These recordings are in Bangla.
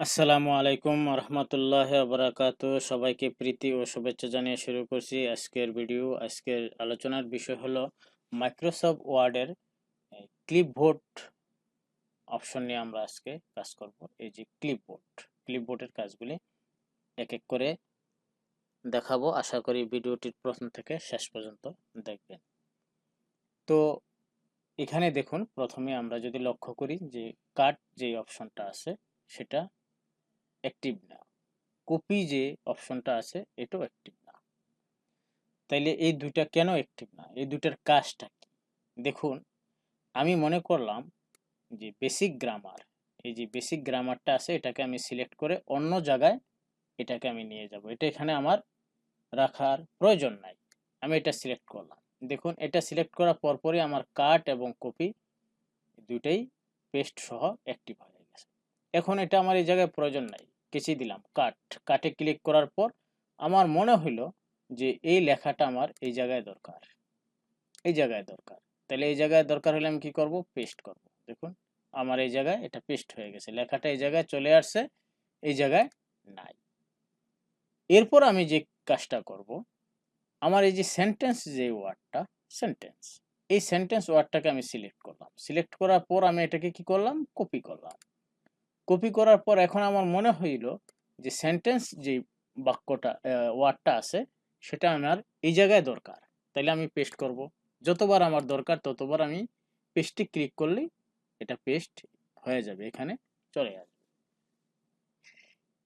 আসসালামু আলাইকুম রহমতুল্লাহ বারাকাতু সবাইকে প্রীতি ও শুভেচ্ছা জানিয়ে শুরু করছি আজকের ভিডিও। আজকের আলোচনার বিষয় হলো মাইক্রোসফট ওয়ার্ডের ক্লিপবোর্ড অপশন নিয়ে আমরা আজকে কাজ করব। এই যে ক্লিপবোর্ড, ক্লিপবোর্ডের কাজগুলি এক এক করে দেখাবো। আশা করি ভিডিওটির প্রথম থেকে শেষ পর্যন্ত দেখবেন। তো এখানে দেখুন, প্রথমে আমরা যদি লক্ষ্য করি যে কাট যে অপশনটা আছে, সেটা অ্যাক্টিভ না। কপি যে অপশনটা আছে, এটাও অ্যাক্টিভ না। তাইলে এই দুইটা কেন অ্যাক্টিভ না? এই দুইটার কাজটা কি? দেখুন, আমি মনে করলাম যে বেসিক গ্রামার এই যে বেসিক গ্রামারটা আছে, এটাকে আমি সিলেক্ট করে অন্য জায়গায় এটাকে আমি নিয়ে যাব। এটা এখানে আমার রাখার প্রয়োজন নাই। আমি এটা সিলেক্ট করলাম। দেখুন, এটা সিলেক্ট করার পরপরই আমার কাট এবং কপি দুইটাই পেস্ট সহ অ্যাক্টিভ হয়ে। এখন এটা আমার এই জায়গায় প্রয়োজন নাই কেচে দিলাম। কাট, কাটে ক্লিক করার পর আমার মনে হইল যে এই লেখাটা আমার এই জায়গায় দরকার। এই জায়গায় দরকার। তাহলে এই জায়গায় দরকার হলে আমি কি করব? পেস্ট করব। দেখুন, আমার এই জায়গায় এটা পেস্ট হয়ে গেছে। লেখাটা এই জায়গায় চলে আসছে, এই জায়গায় নাই। এরপর আমি যে কাজটা করব, আমার এই যে সেন্টেন্স যে ওয়ার্ডটা সেন্টেন্স এই সেন্টেন্স ওয়ার্ডটাকে আমি সিলেক্ট করলাম। সিলেক্ট করার পর আমি এটাকে কি করলাম? কপি করলাম। কপি করার পর এখন আমার মনে হইল যে সেন্টেন্স যে বাক্যটা ওয়ার্ডটা আছে, সেটা আমার এই জায়গায় দরকার। তাহলে আমি পেস্ট করব। যতবার আমার দরকার ততবার আমি পেস্টে ক্লিক করলেই এটা পেস্ট হয়ে যাবে, এখানে চলে আসবে।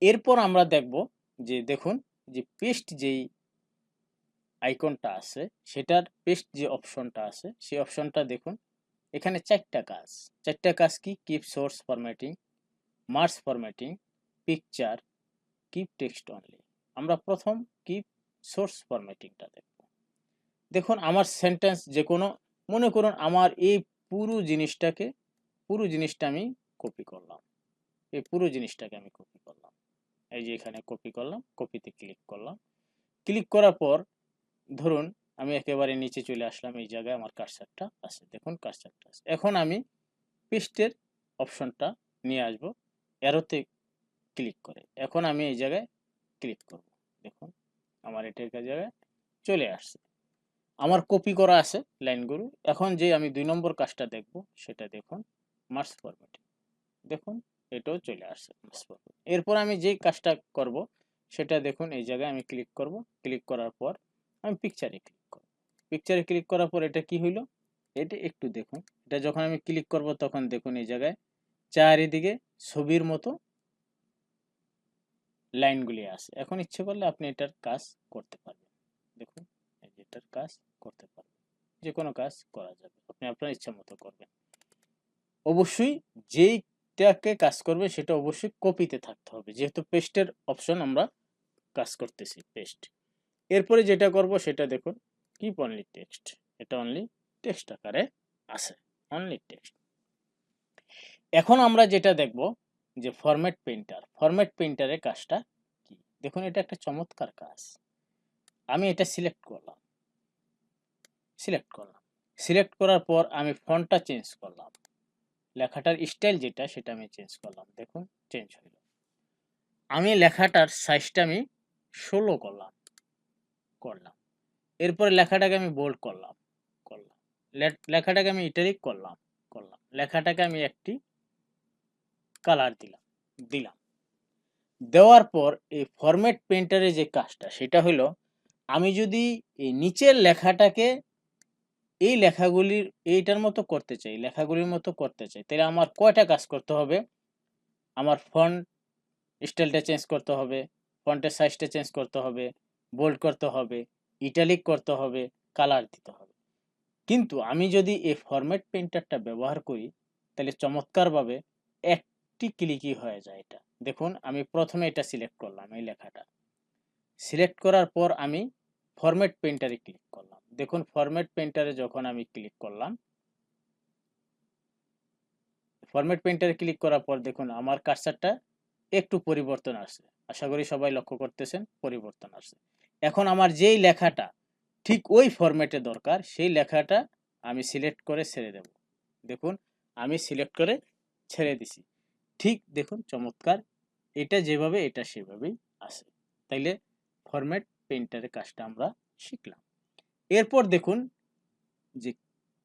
এরপর আমরা দেখব যে দেখুন, যে পেস্ট যেই আইকনটা আছে, সেটার পেস্ট যে অপশনটা আছে, সেই অপশনটা দেখুন, এখানে চারটা কাজ। চারটা কাজ কি? Keep source formatting merge formatting picture keep text only আমরা প্রথম কিপ সোর্স ফরম্যাটিংটা দেখব। দেখুন, আমার সেন্টেন্স যে কোনো, মনে করুন আমার এই পুরো জিনিসটাকে, পুরো জিনিসটা আমি কপি করলাম। এই পুরো জিনিসটাকে আমি কপি করলাম। এই যে এখানে কপি করলাম কপিতে ক্লিক করলাম। ক্লিক করার পর, ধরুন, আমি একেবারে নিচে চলে আসলাম, এই জায়গায় আমার কারসারটা আছে। দেখুন কারসারটা আছে। এখন আমি পেস্টের অপশনটা নিয়ে আসব। অ্যারোতে ক্লিক করে। এখন আমি এই জায়গায় ক্লিক করব। দেখুন, আমার এটার জায়গায় চলে আসছে। আমার কপি করা আছে লাইনগুলো। এখন যে আমি দুই নম্বর কাজটা দেখব, সেটা দেখুন মার্স ফরম্যাটিং দেখুন, এটাও চলে আসছে মার্স ফরম্যাট এরপর আমি যেই কাজটা করব, সেটা দেখুন, এই জায়গায় আমি ক্লিক করব। ক্লিক করার পর আমি পিকচারে ক্লিক করব। পিকচারে ক্লিক করার পর এটা কি হইল? এটা একটু দেখুন। এটা যখন আমি ক্লিক করব, তখন দেখুন, এই জায়গায় চারিদিকে ছবির মতো লাইনগুলি আসে এখন ইচ্ছে করলে আপনি এটার কাজ করতে পারবেন। দেখুন এটার কাজ করতে পারবেন। যে কোনো কাজ করা যাবে, আপনি আপনার ইচ্ছা মতো করবেন। অবশ্যই যেইটাকে কাজ করবে সেটা অবশ্যই কপিতে থাকতে হবে। যেহেতু পেস্টের অপশন আমরা কাজ করতেছি, পেস্ট। এরপরে যেটা করব সেটা দেখুন, কিপ অনলি টেক্সট। এটা অনলি টেক্সট আকারে আছে। Only text. এখন আমরা যেটা দেখব যে ফরম্যাট পেইন্টার ফরম্যাট পেইন্টারের কাজটা কি? দেখুন, এটা একটা চমৎকার কাজ। আমি এটা সিলেক্ট করলাম। সিলেক্ট করলাম। সিলেক্ট করার পর আমি ফন্টটা চেঞ্জ করলাম। লেখাটার স্টাইল যেটা, সেটা আমি চেঞ্জ করলাম। দেখুন চেঞ্জ হইল আমি লেখাটার সাইজটা আমি ষোলো করলাম। করলাম। এরপরে লেখাটাকে আমি বোল্ড করলাম। করলাম। লেখাটাকে আমি ইটালিক করলাম। করলাম। লেখাটাকে আমি একটি কালার দিলাম দিলাম। দেওয়ার পর এই ফরম্যাট পেন্টারের যে কাজটা, সেটা হলো আমি যদি এই নিচের লেখাটাকে এই লেখাগুলির, এইটার মতো করতে চাই, লেখাগুলির মতো করতে চাই, তাহলে আমার কয়টা কাজ করতে হবে? আমার ফন্ট স্টাইলটা চেঞ্জ করতে হবে ফন্টের সাইজটা চেঞ্জ করতে হবে বোল্ড করতে হবে ইটালিক করতে হবে কালার দিতে হবে। কিন্তু আমি যদি এই ফরম্যাট পেন্টারটা ব্যবহার করি, তাহলে চমৎকারভাবে একটি ক্লিকই হয়ে যায় এটা। দেখুন, আমি প্রথমে এটা সিলেক্ট করলাম এই লেখাটা। সিলেক্ট করার পর আমি ফরম্যাট পেন্টারে ক্লিক করলাম। দেখুন ফরম্যাট পেন্টারে যখন আমি ক্লিক করলাম ফরম্যাট পেন্টারে ক্লিক করার পর দেখুন, আমার কার্সারটা একটু পরিবর্তন আসছে। আশা করি সবাই লক্ষ্য করতেছেন, পরিবর্তন আসছে। এখন আমার যেই লেখাটা ঠিক ওই ফরম্যাটে দরকার, সেই লেখাটা আমি সিলেক্ট করে ছেড়ে দেব। দেখুন, আমি সিলেক্ট করে ছেড়ে দিছি। ঠিক দেখুন, চমৎকার। এটা যেভাবে, এটা সেভাবেই আছে তাইলে ফরম্যাট পেন্টারের কাজটা আমরা শিখলাম। এরপর দেখুন যে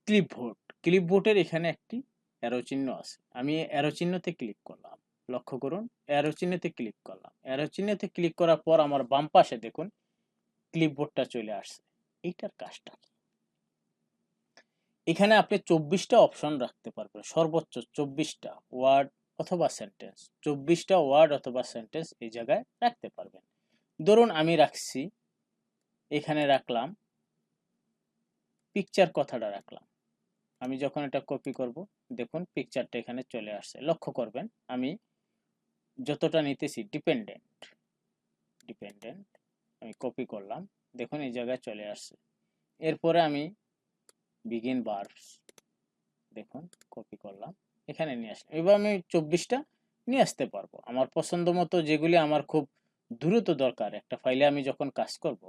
ক্লিপবোর্ড ক্লিপবোর্ডের এখানে একটি অ্যারো চিহ্ন আছে। আমি অ্যারো চিহ্নতে ক্লিক করলাম। লক্ষ্য করুন অ্যারো চিহ্নতে ক্লিক করলাম। অ্যারো চিহ্নতে ক্লিক করার পর আমার বাম পাশে দেখুন ক্লিপবোর্ডটা চলে আসছে। এইটার কাজটা এখানে আপনি চব্বিশটা অপশন রাখতে পারবেন। সর্বোচ্চ চব্বিশটা। ওয়ার্ড অথবা সেন্টেন্স চব্বিশটা ওয়ার্ড অথবা সেন্টেন্স এই জায়গায় রাখতে পারবেন। ধরুন আমি রাখছি, এখানে রাখলাম পিকচার কথাটা রাখলাম। আমি যখন এটা কপি করব, দেখুন পিকচারটা এখানে চলে আসছে। লক্ষ্য করবেন, আমি যতটা নিতেছি ডিপেন্ডেন্ট ডিপেন্ডেন্ট আমি কপি করলাম, দেখুন এই জায়গায় চলে আসছে। এরপরে আমি বিগিন বার্বস দেখুন কপি করলাম। এখানে নিয়ে আসলাম এবার আমি চব্বিশটা নিয়ে আসতে পারব। আমার পছন্দ মতো যেগুলি আমার খুব দ্রুত দরকার। একটা ফাইলে আমি যখন কাজ করব,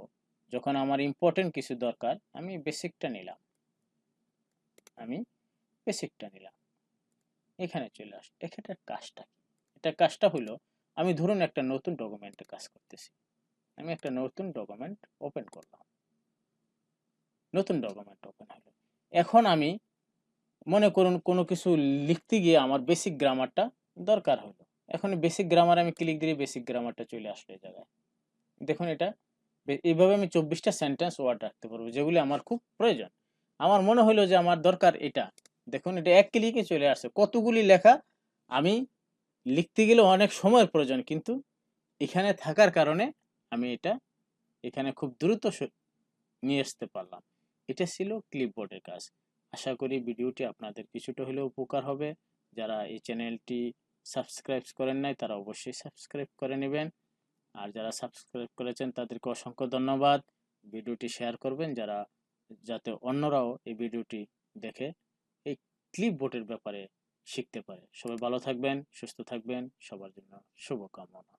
যখন আমার ইম্পর্টেন্ট কিছু দরকার, আমি বেসিকটা নিলাম। আমি বেসিকটা নিলাম। এখানে চলে আস। এখানে কাজটা এটা কাজটা হলো, আমি ধরুন একটা নতুন ডকুমেন্টে কাজ করতেছি। আমি একটা নতুন ডকুমেন্ট ওপেন করলাম। নতুন ডকুমেন্ট ওপেন হলো। এখন আমি মনে করুন কোনো কিছু লিখতে গিয়ে আমার বেসিক গ্রামারটা দরকার হলো। এখন বেসিক গ্রামার আমি ক্লিক দিয়ে বেসিক গ্রামারটা চলে আসলো এই জায়গায়। দেখুন এটা এইভাবে আমি চব্বিশটা সেন্টেন্স ওয়ার্ড রাখতে পারব, যেগুলি আমার খুব প্রয়োজন। আমার মনে হলো যে আমার দরকার এটা। দেখুন এটা এক ক্লিকে চলে আসছে। কতগুলি লেখা আমি লিখতে গেলে অনেক সময়ের প্রয়োজন, কিন্তু এখানে থাকার কারণে আমি এটা এখানে খুব দ্রুত নিয়ে আসতে পারলাম। এটা ছিল ক্লিপবোর্ডের কাজ। আশা করি ভিডিওটি আপনাদের কিছুটা হলেও উপকার হবে। যারা এই চ্যানেলটি সাবস্ক্রাইব করেন নাই, তারা অবশ্যই সাবস্ক্রাইব করে নেবেন। আর যারা সাবস্ক্রাইব করেছেন, তাদেরকে অসংখ্য ধন্যবাদ। ভিডিওটি শেয়ার করবেন যারা, যাতে অন্যরাও এই ভিডিওটি দেখে এই ক্লিপ বোর্ডের ব্যাপারে শিখতে পারে। সবাই ভালো থাকবেন, সুস্থ থাকবেন, সবার জন্য শুভকামনা।